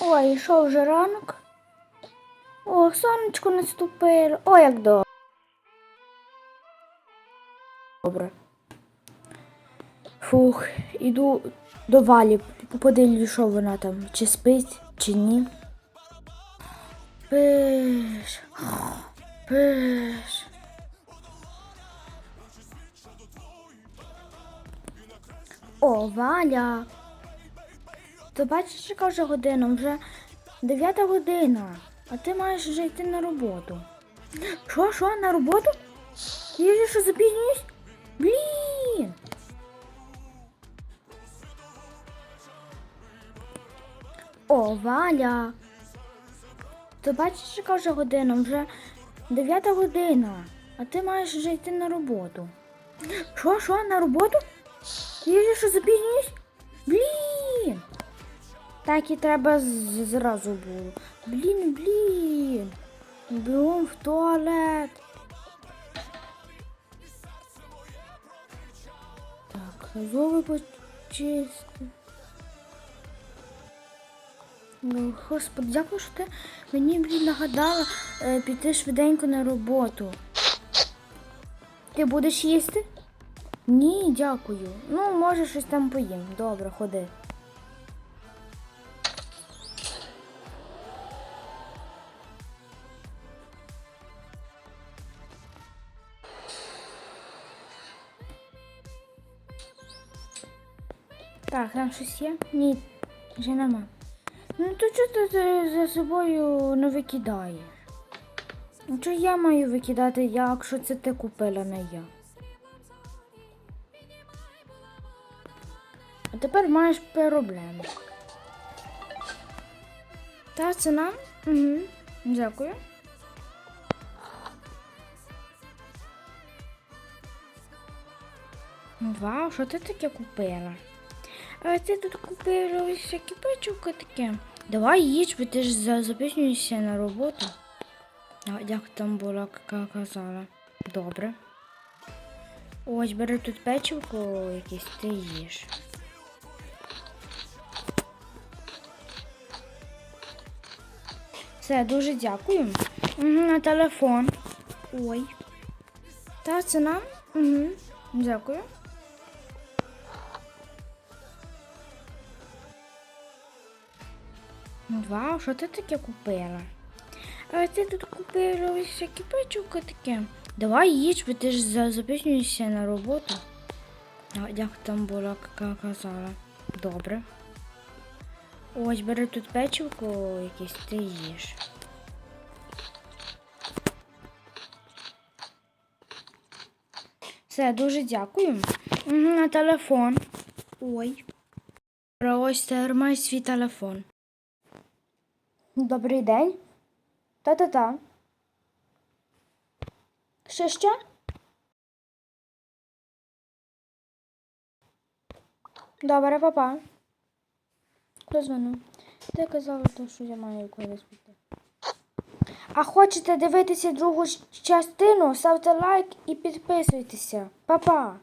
Ой, що вже ранок? О, сонечко наступило. О, як добре. Добре. Фух, іду до Валі, подивлюсь, що вона там, чи спить, чи ні. Пиш. Пиш. О, Валя. Ти бачиш, яка вже година? Вже дев'ята година. А ти маєш вже йти на роботу. Що, що, на роботу? Я вже що запізнююсь? Блін. О, Валя. Ти бачиш, яка вже година? Вже дев'ята година. А ти маєш вже йти на роботу. Що, що, на роботу? Я вже що запізнююсь? Блін. Так і треба зразу було. Блін, блін. Бігом в туалет. Так, зуби почисти. Ну, Господи, дякую, що ти мені, блін, нагадала е, піти швиденько на роботу. Ти будеш їсти? Ні, дякую. Ну, може, щось там поїм. Добре, ходи. Так, там щось є? Ні, вже нема. Ну то чого ти за- собою не викидаєш? Ну чого я маю викидати, якщо це ти купила, не я? А тепер маєш проблему. Та ціна? Угу. Дякую. Вау, що ти таке купила? А ти тут купила всякі печивка таке. Давай їж, бо ти ж за- запізнюєшся на роботу. А, як там була, яка казала. Добре. Ось бери тут печивко якесь, ти їж. Все, дуже дякую. Угу, на телефон. Ой. Та ціна? Угу. Дякую. Вау, що ти таке купила? А ти тут купила ось всякі печивка таке. Давай їж, бо ти ж за- запізнюєшся на роботу. А, як там була, яка казала. Добре. Ось бери тут печивко якесь, ти їж. Все, дуже дякую. На телефон. Ой. Ось тримай свій телефон. Добрий день. Та-та-та. Що ще? Добре, папа. Дозвону. Ти казала, що я маю кудись піти. А хочете дивитися другу частину? Ставте лайк і підписуйтеся. Па-па!